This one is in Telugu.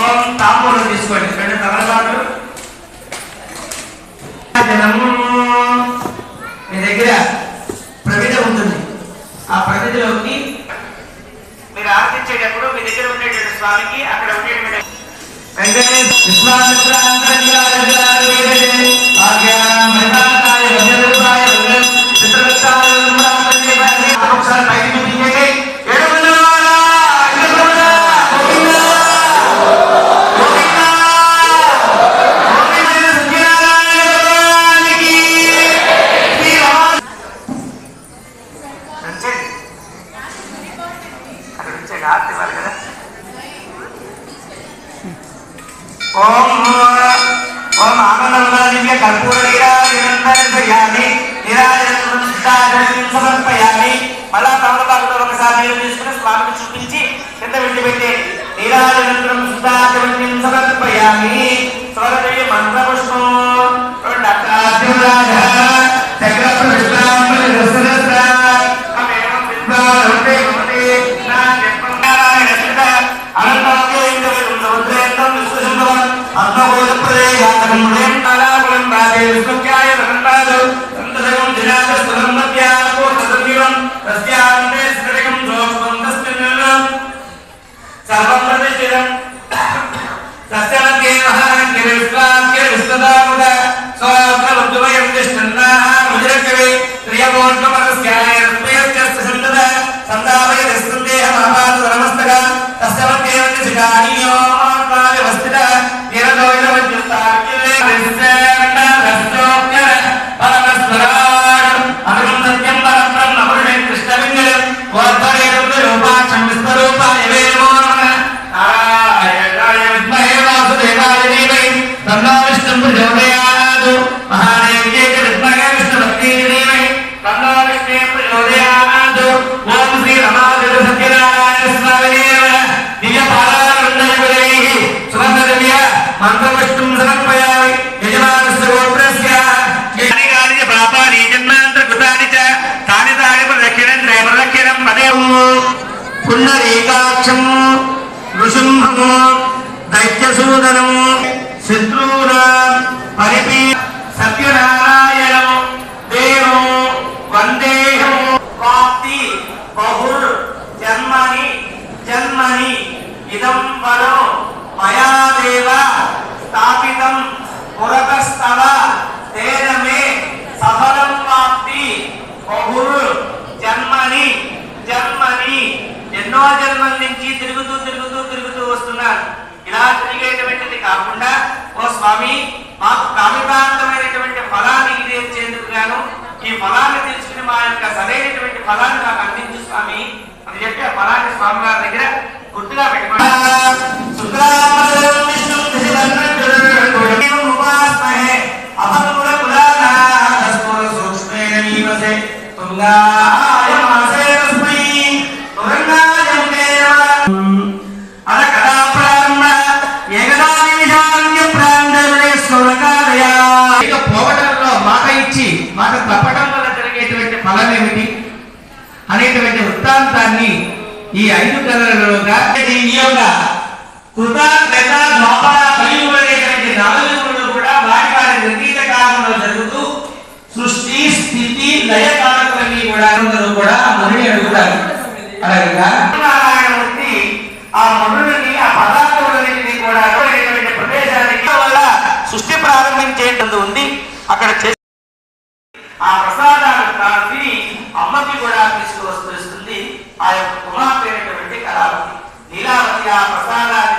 ఓం తాంబూలం తీసుకోండి. రెండు తమలపాకులు మీ దగ్గర ప్రమిద ఉంటుంది. ఆ ప్రమిదలోకి మీరు ఆర్తించేటప్పుడు మీ దగ్గర ఉండేటువంటి స్వామికి అక్కడ ఉండేటువంటి వెంకటేశ్వర విశ్వాస ఓం ఓం ఆనందముదాదివ్య కర్పూర నీరాజనందయామి నీరాజనం సమర్పయామి మళ్ళా ఒకసారి ముడేంటాలాపురం రాజే విష్ణుఖ్యాయ ధనంతాదు సంతసగం జినాకస్తులం మధ్యాకో సదవీరం తస్యాంతే స్థిరకం జోస్వం తస్మిన్ సర్వం ప్రతిష్ఠితం తస్యమధ్యే మహాంకిర విశ్వాంకిర విశ్వదాముద స్వప్నవద్వయం తిష్టన్నాః ముజరకవే ప్రియమోర్గమనస్యాయ రత్మయశ్చ సంతద సందావయ దస్తందేహమాపాదు నమస్తక తస్యమధ్యే పుండరీకాక్షం నృసింహము దైత్యసూదనము శత్రువుల ఎన్నో జన్మల నుంచి తిరుగుతూ తిరుగుతూ తిరుగుతూ వస్తున్నారు ఇలా తిరిగేటువంటిది కాకుండా ఓ స్వామి మాకు కామికాంతమైనటువంటి ఫలాన్ని ఇచ్చేందుకు గాను ఈ ఫలాన్ని తెలుసుకుని మా యొక్క సరైనటువంటి ఫలాన్ని నాకు అందించు స్వామి అని చెప్పి ఆ ఫలాన్ని స్వామి గారి దగ్గర గుర్తుగా పెట్టుకోండి వృత్తాంతాన్ని ఈ ఐదు కళలలోగా ఈ యొక్క కృత క్రత ద్వాపర నాలుగు కూడా వారి వారి నిర్ణీత కాలంలో జరుగుతూ సృష్టి స్థితి లయ కాలకులన్నీ కూడా అందరూ కూడా అడుగుతారు. అలాగే నారాయణమూర్తి ఆ మనులని ఆ పదార్థములన్నింటినీ కూడా అనేటువంటి ప్రదేశానికి వల్ల సృష్టి ప్రారంభించేటందు ఉంది. అక్కడ చే- ఆ ప్రసాదాలు కాల్చి అమ్మకి కూడా తీసుకువస్తుంది ఆ యొక్క కుమార్తె అయినటువంటి కళావతి. లీలావతి ఆ ప్రసాదాన్ని